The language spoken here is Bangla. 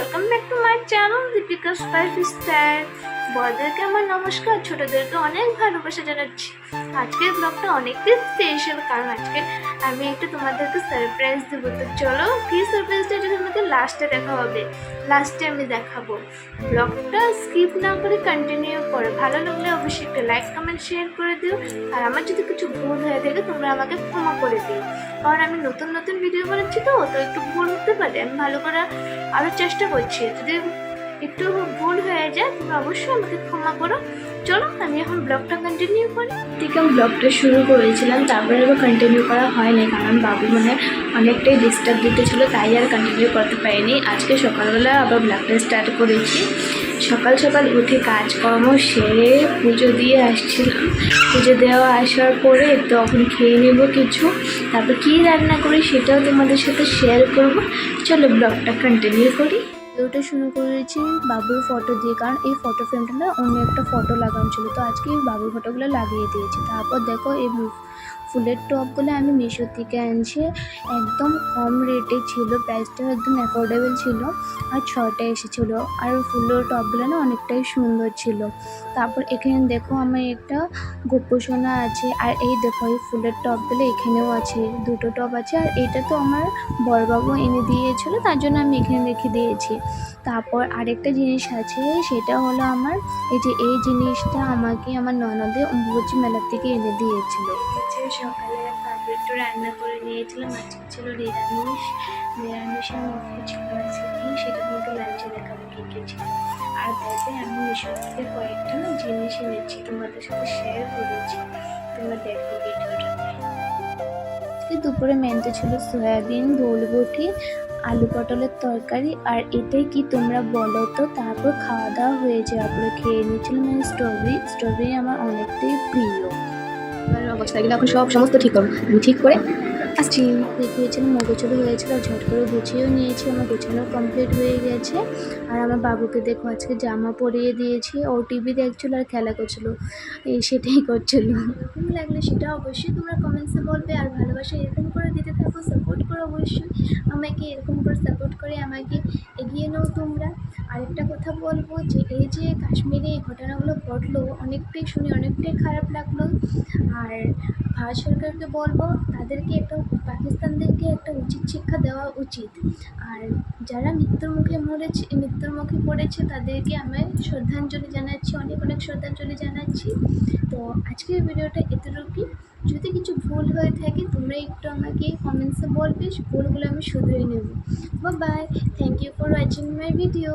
Welcome back to my channel Deepika five star বড়দেরকে আমার নমস্কার, ছোটদেরকে অনেক ভালোবাসা জানাচ্ছি। আজকের ব্লগটা অনেকটাই স্পেশাল কারণ আজকে আমি একটু তোমাদেরকে সারপ্রাইজ দেবো। তো চলো, কি সারপ্রাইজটা যদি আমাকে লাস্টে দেখা হবে লাস্টে আমি দেখাবো। ব্লগটা স্কিপ না করে কন্টিনিউ করো। ভালো লাগলে অবশ্যই একটা লাইক কমেন্ট শেয়ার করে দিও। আর আমার যদি কিছু ভুল হয়ে থাকে, তোমরা আমাকে ক্ষমা করে দিও। কারণ আমি নতুন নতুন ভিডিও বানাচ্ছি তো তো একটু ভুল হতে পারে। আমি ভালো করে আরও চেষ্টা করছি। যদি একটু ভুল হয়ে যায়, তোমরা অবশ্যই আমাকে ক্ষমা করো। চলো, আমি এখন ব্লগটা কন্টিনিউ করি। থেকে আমি ব্লগটা শুরু করেছিলাম, তারপরে আবার কন্টিনিউ করা হয়নি, কারণ বাবু মানে অনেকটাই ডিস্টার্ব দিতেছিল তাই আর কন্টিনিউ করতে পারিনি। আজকে সকালবেলা আবার ব্লগটা স্টার্ট করেছি। সকাল সকাল উঠে কাজকর্ম সেরে পুজো দিয়ে আসছিলাম। পুজো দেওয়া আসার পরে তখন খেয়ে নেব কিছু, তারপর কী রান্না করি সেটাও তোমাদের সাথে শেয়ার করব। চলো ব্লগটা কন্টিনিউ করি। ভিডিওটা শুরু করেছি বাবুর ফটো দিয়ে। কারণ এই ফটো ফ্রেমটা না অন্য একটা ফটো লাগানো ছিল। তো আজকে এই বাবুর ফটোগুলো লাগিয়ে দিয়েছি। তারপর দেখো এই ফুলের টপগুলো আমি মিশো থেকে আনছি। একদম কম রেটে ছিল প্রাইসটা একদম অ্যাফোর্ডেবল ছিল। আর ছটা এসেছিল। আর ফুলের টপগুলো না অনেকটাই সুন্দর ছিল। তারপর এখানে দেখো আমার একটা গোপোষণা আছে। আর এই দেখো, এই ফুলের টপগুলো এখানেও আছে। দুটো টপ আছে। আর এটা তো আমার বড়বাবু এনে দিয়েছিল, তার জন্য আমি এখানে রেখে দিয়েছি। তারপর আরেকটা জিনিস আছে, সেটা হলো আমার, এই যে এই জিনিসটা আমাকে আমার ননদে অম্বুবাচী মেলার থেকে এনে দিয়েছিল। হচ্ছে সকালে একটু রান্না করে নিয়েছিলাম। আজকে ছিল নিরামিষ। নিরামিষের মধ্যে ছিল, আজকে কি? সেটা তোমাকে লাঞ্চে দেখাবো কী কী ছিল? আর দেখবে, আমি মিশো থেকে কয়েকটা জিনিস এনেছি তোমাদের সাথে শেয়ার করেছি। তোমরা দেখো ভিডিওটা। দুপুরে মেনতে ছিল সয়াবিন দোলবটি আলু পটলের তরকারি। আর এটাই কি তোমরা বলো তো? তারপর খাওয়া দাওয়া হয়ে যাওয়ার পরে খেয়ে নিয়েছিলাম স্ট্রবেরি স্ট্রবেরি আমার অনেকটাই প্রিয়। এগুলো এখন সব সমস্ত ঠিক করব ঠিক করে আসছি দেখিয়েছিলাম মগজুরি হয়েছিল আর ঝট করে গুছিয়েও নিয়েছি, আমার গোছানো কমপ্লিট হয়ে গেছে। আর আমার বাবুকে দেখো, আজকে জামা পরিয়ে দিয়েছি, ও টিভি দেখছিলো আর খেলা করছিল, এই সেটাই করছিল। কেমন লাগলে সেটা অবশ্যই তোমরা কমেন্টসে বলবে, আর ভালোবাসা এরকম করে দিতে থাকো সাপোর্ট করো অবশ্যই। আমাকে এরকম করে সাপোর্ট করে আমাকে এগিয়ে নাও তোমরা। আরেকটা কথা বলব, যে এই যে কাশ্মীরে এই ঘটনাগুলো ঘটলো, অনেকটাই শুনে অনেকটাই খারাপ লাগল। আর ভারত সরকারকে বলব, তাদেরকে একটা, পাকিস্তানদেরকে একটা উচিত শিক্ষা দেওয়া উচিত। আর যারা মৃত্যুর মুখে মরেছে মৃত্যুর মুখে পড়েছে, তাদেরকে আমি শ্রদ্ধাঞ্জলি জানাচ্ছি, অনেক অনেক শ্রদ্ধাঞ্জলি জানাচ্ছি। তো আজকের ভিডিওটা এতটুকুই। যদি কিছু ভুল হয়ে থাকে, তোমরা একটু আমাকে কমেন্টসে বলবে ভুলগুলো আমি শুধরে নেব। Bye thank you for watching my video